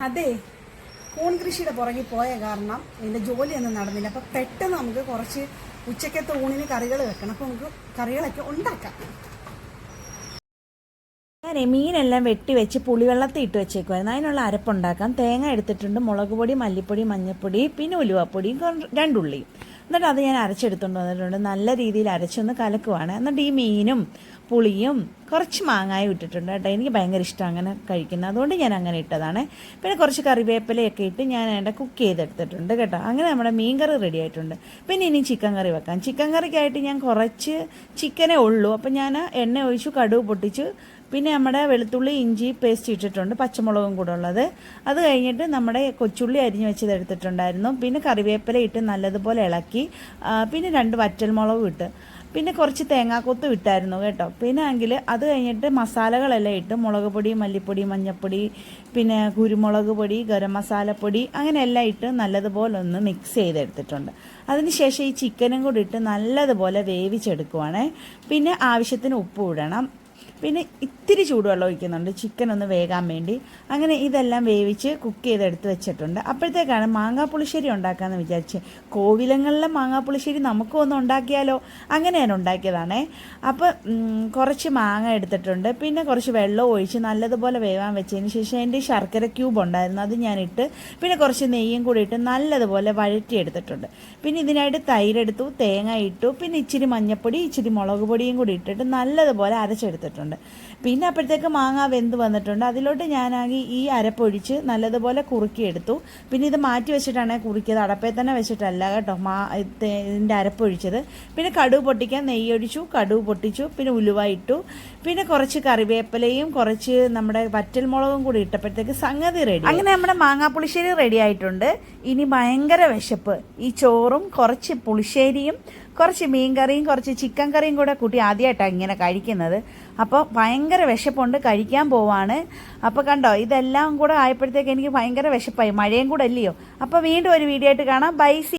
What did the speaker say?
അതെ. കൂൺ കൃഷിയുടെ പുറകിൽ പോയ കാരണം എന്റെ ജോലിയൊന്നും നടന്നില്ല. അപ്പം പെട്ടെന്ന് നമുക്ക് കുറച്ച് ഉച്ചക്കത്തെ ഊണിന് കറികൾ വെക്കണം. അപ്പം നമുക്ക് കറികളൊക്കെ ഉണ്ടാക്കാം. ഞാൻ മീനെല്ലാം വെട്ടി വെച്ച് പുളിവെള്ളത്തിൽ ഇട്ട് വെച്ചേക്കുമായിരുന്നു അതിനുള്ള അരപ്പുണ്ടാക്കാം. തേങ്ങ എടുത്തിട്ടുണ്ട്. മുളക് പൊടി മല്ലിപ്പൊടി മഞ്ഞൾപ്പൊടി പിന്നെ ഉലുവപ്പൊടിയും രണ്ടുള്ളിയും. എന്നിട്ട് അത് ഞാൻ അരച്ചെടുത്തുകൊണ്ട് വന്നിട്ടുണ്ട്. നല്ല രീതിയിൽ അരച്ചൊന്ന് കലക്കുവാണ്. എന്നിട്ട് ഈ മീനും പുളിയും കുറച്ച് മാങ്ങായും ഇട്ടിട്ടുണ്ട് കേട്ടോ. എനിക്ക് ഭയങ്കര ഇഷ്ടം അങ്ങനെ കഴിക്കുന്നത് അതുകൊണ്ട് ഞാൻ അങ്ങനെ ഇട്ടതാണ്. പിന്നെ കുറച്ച് കറിവേപ്പിലയൊക്കെ ഇട്ട് ഞാൻ അതിന്റെ കുക്ക് ചെയ്തെടുത്തിട്ടുണ്ട് കേട്ടോ. അങ്ങനെ നമ്മുടെ മീൻ കറി റെഡി ആയിട്ടുണ്ട്. പിന്നെ ഇനി ചിക്കൻ കറി വെക്കാം. ചിക്കൻ കറിക്കായിട്ട് ഞാൻ കുറച്ച് ചിക്കനേ ഉള്ളൂ. അപ്പം ഞാൻ എണ്ണ ഒഴിച്ചു കടുവ് പൊട്ടിച്ചു പിന്നെ നമ്മുടെ വെളുത്തുള്ളി ഇഞ്ചി പേസ്റ്റ് ഇട്ടിട്ടുണ്ട് പച്ചമുളകും കൂടെ ഉള്ളത്. അത് കഴിഞ്ഞിട്ട് നമ്മുടെ കൊച്ചുള്ളി അരിഞ്ഞ് വെച്ചത് എടുത്തിട്ടുണ്ടായിരുന്നു. പിന്നെ കറിവേപ്പില ഇട്ട് നല്ലതുപോലെ ഇളക്കി പിന്നെ രണ്ട് വറ്റൽമുളകും ഇട്ട്. പിന്നെ കുറച്ച് തേങ്ങാക്കൊത്തും ഇട്ടായിരുന്നു കേട്ടോ. പിന്നെ എങ്കിൽ അത് കഴിഞ്ഞിട്ട് മസാലകളെല്ലാം ഇട്ട് മുളക് പൊടി മല്ലിപ്പൊടി മഞ്ഞൾപ്പൊടി പിന്നെ കുരുമുളക് പൊടി ഗരം മസാലപ്പൊടി അങ്ങനെ എല്ലാം ഇട്ട് നല്ലതുപോലെ ഒന്ന് മിക്സ് ചെയ്തെടുത്തിട്ടുണ്ട്. അതിനുശേഷം ഈ ചിക്കനും കൂടി ഇട്ട് നല്ലതുപോലെ വേവിച്ചെടുക്കുവാണേ. പിന്നെ ആവശ്യത്തിന് ഉപ്പ് ഇടണം. പിന്നെ ഇത്തിരി ചൂടുവെള്ളം ഒഴിക്കുന്നുണ്ട്. ചിക്കൻ ഒന്ന് വേകാൻ വേണ്ടി. അങ്ങനെ ഇതെല്ലാം വേവിച്ച് കുക്ക് ചെയ്തെടുത്ത് വെച്ചിട്ടുണ്ട്. അപ്പോഴത്തേക്കാണ് മാങ്ങാ പുളിശ്ശേരി ഉണ്ടാക്കാമെന്ന് വിചാരിച്ച്. കോവിലങ്ങളിലെ മാങ്ങാ പുളിശ്ശേരി നമുക്കും ഒന്ന് ഉണ്ടാക്കിയാലോ? അങ്ങനെ ഞാൻ ഉണ്ടാക്കിയതാണേ അപ്പോൾ കുറച്ച് മാങ്ങ എടുത്തിട്ടുണ്ട്. പിന്നെ കുറച്ച് വെള്ളം ഒഴിച്ച് നല്ലതുപോലെ വേവാൻ വെച്ചതിന് ശേഷം എന്റെ ശർക്കര ക്യൂബ് ഉണ്ടായിരുന്നു. അത് ഞാനിട്ട് പിന്നെ കുറച്ച് നെയ്യും കൂടി ഇട്ട് നല്ലതുപോലെ വഴറ്റിയെടുത്തിട്ടുണ്ട്. പിന്നെ ഇതിനായിട്ട് തൈരെടുത്തു തേങ്ങ ഇട്ടു. പിന്നെ ഇച്ചിരി മഞ്ഞൾപ്പൊടി ഇച്ചിരി മുളക് പൊടിയും കൂടി ഇട്ടിട്ട് നല്ലതുപോലെ അരച്ചെടുത്തിട്ടുണ്ട് പിന്നെ അപ്പോഴത്തേക്ക് മാങ്ങ വെന്ത് വന്നിട്ടുണ്ട്. അതിലോട്ട് ഞാനാകി ഈ അരപ്പൊഴിച്ച് നല്ലതുപോലെ കുറുക്കിയെടുത്തു. പിന്നെ ഇത് മാറ്റി വെച്ചിട്ടാണ് കുറുക്കിയത്. അടപ്പേ തന്നെ വെച്ചിട്ടല്ല കേട്ടോ മാ ഇത് ഇതിന്റെ അരപ്പൊഴിച്ചത്. പിന്നെ കടുവ് പൊട്ടിക്കാൻ നെയ്യൊഴിച്ചു കടുവ് പൊട്ടിച്ചു പിന്നെ ഉലുവ ഇട്ടു. പിന്നെ കുറച്ച് കറിവേപ്പിലയും കുറച്ച് നമ്മുടെ വറ്റൽമുളകും കൂടി ഇട്ടപ്പോഴത്തേക്ക് സംഗതി റെഡി അങ്ങനെ നമ്മുടെ മാങ്ങാ പുളിശ്ശേരി റെഡി ആയിട്ടുണ്ട്. ഇനി ഭയങ്കര വിശപ്പ്. ഈ ചോറും കുറച്ച് പുളിശ്ശേരിയും കുറച്ച് മീൻ കറിയും കുറച്ച് ചിക്കൻ കറിയും കൂടെ കൂട്ടി ആദ്യമായിട്ടാണ് ഇങ്ങനെ കഴിക്കുന്നത്. അപ്പോൾ ഭയങ്കര വിശപ്പുണ്ട്. കഴിക്കാൻ പോവാണ്. അപ്പോൾ കണ്ടോ ഇതെല്ലാം കൂടെ ആയപ്പോഴത്തേക്ക് എനിക്ക് ഭയങ്കര വിശപ്പായി. മഴയും കൂടെ അല്ലയോ? അപ്പോൾ വീണ്ടും ഒരു വീഡിയോ ആയിട്ട് കാണാം. ബൈ